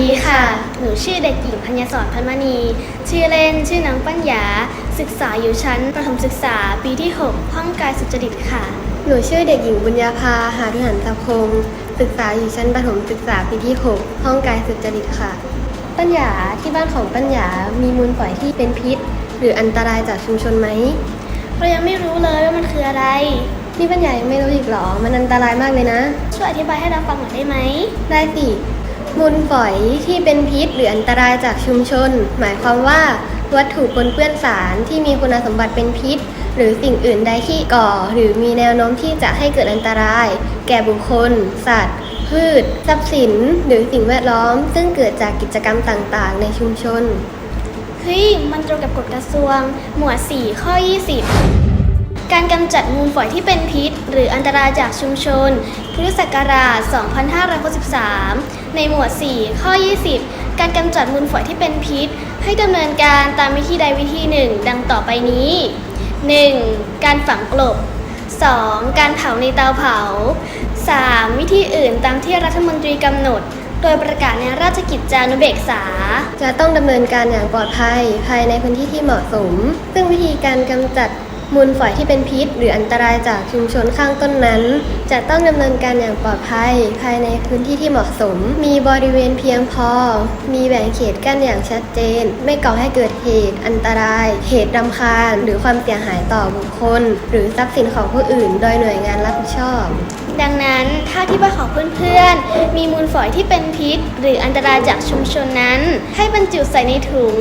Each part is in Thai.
ดีค่ะ หนูชื่อเด็กหญิงพัญญสอนพันมณี ชื่อเล่นชื่อนางปัญญา ศึกษาอยู่ชั้นประถมศึกษาปีที่ 6 ห้องกายสุจริตค่ะ หนูชื่อเด็กหญิงบุญญาภา หาทุหันตพงศ์ศึกษาอยู่ชั้นประถมศึกษาปีที่ 6 ห้องกายสุจริตค่ะ ปัญญาที่บ้านของปัญญา มีมูลฝอยที่เป็นพิษ หรืออันตรายจากชุมชนไหม เรายังไม่รู้เลยว่ามันคืออะไร นี่ปัญญายังไม่รู้อีกเหรอ มันอันตรายมากเลยนะ ช่วยอธิบายให้เราฟังหน่อยได้ไหม ได้สิ มูลฝอยที่เป็นพิษหรืออันตรายจากชุมชน หมายความว่า วัตถุปนเปื้อนสารที่มีคุณสมบัติเป็นพิษ หรือสิ่งอื่นใดที่ก่อ หรือมีแนวโน้มที่จะให้เกิดอันตราย แก่บุคคล สัตว์ พืช ทรัพย์สิน หรือสิ่งแวดล้อม ซึ่งเกิดจากกิจกรรมต่างๆ ในชุมชน เฮ้ย มันตรงกับกฎกระทรวง หมวด 4 ข้อ 20 การกำจัดมูลฝอยที่เป็นพิษ หรืออันตรายจากชุมชน พุทธศักราช 2563 ในหมวด 4 ข้อ 20 การกำจัดมูลฝอยที่เป็นพิษ ให้ดำเนินการตามวิธีใดวิธีหนึ่ง ดังต่อไปนี้ 1. การฝังกลบ 2. การเผาในเตาเผา 3. วิธีอื่นตามที่รัฐมนตรีกำหนด โดยประกาศในราชกิจจานุเบกษา จะต้องดำเนินการอย่างปลอดภัยภายในพื้นที่ที่เหมาะสม ซึ่งวิธีการกำจัด มูลฝอยที่เป็นพิษ หรืออันตรายจากชุมชนข้างต้นนั้น จะต้องดำเนินการอย่างปลอดภัย ภายในพื้นที่ที่เหมาะสม มีบริเวณเพียงพอ มีแบ่งเขตกั้นอย่างชัดเจน ไม่ก่อให้เกิดเหตุ อันตราย เหตุรำคาญ หรือความเสียหายต่อบุคคล หรือทรัพย์สินของผู้อื่น โดยหน่วยงานรับผิดชอบ ดังนั้นถ้าที่บ้านของเพื่อนๆ มีมูลฝอยที่เป็นพิษ หรืออันตรายจากชุมชนนั้น ให้บรรจุใส่ในถุง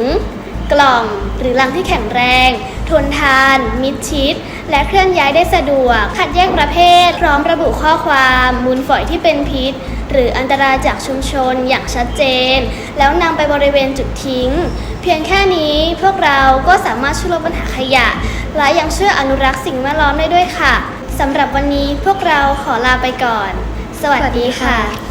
กล่องหรือลังที่แข็งแรง ทนทาน มิดชิด และเคลื่อนย้ายได้สะดวก คัดแยกประเภท พร้อมระบุข้อความมูลฝอยที่เป็นพิษ หรืออันตรายจากชุมชนอย่างชัดเจน แล้วนำไปบริเวณจุดทิ้ง เพียงแค่นี้พวกเราก็สามารถช่วยลดปัญหาขยะ และยังช่วยอนุรักษ์สิ่งแวดล้อมได้ด้วยค่ะสำหรับวันนี้พวกเราขอลาไปก่อน สวัสดีค่ะ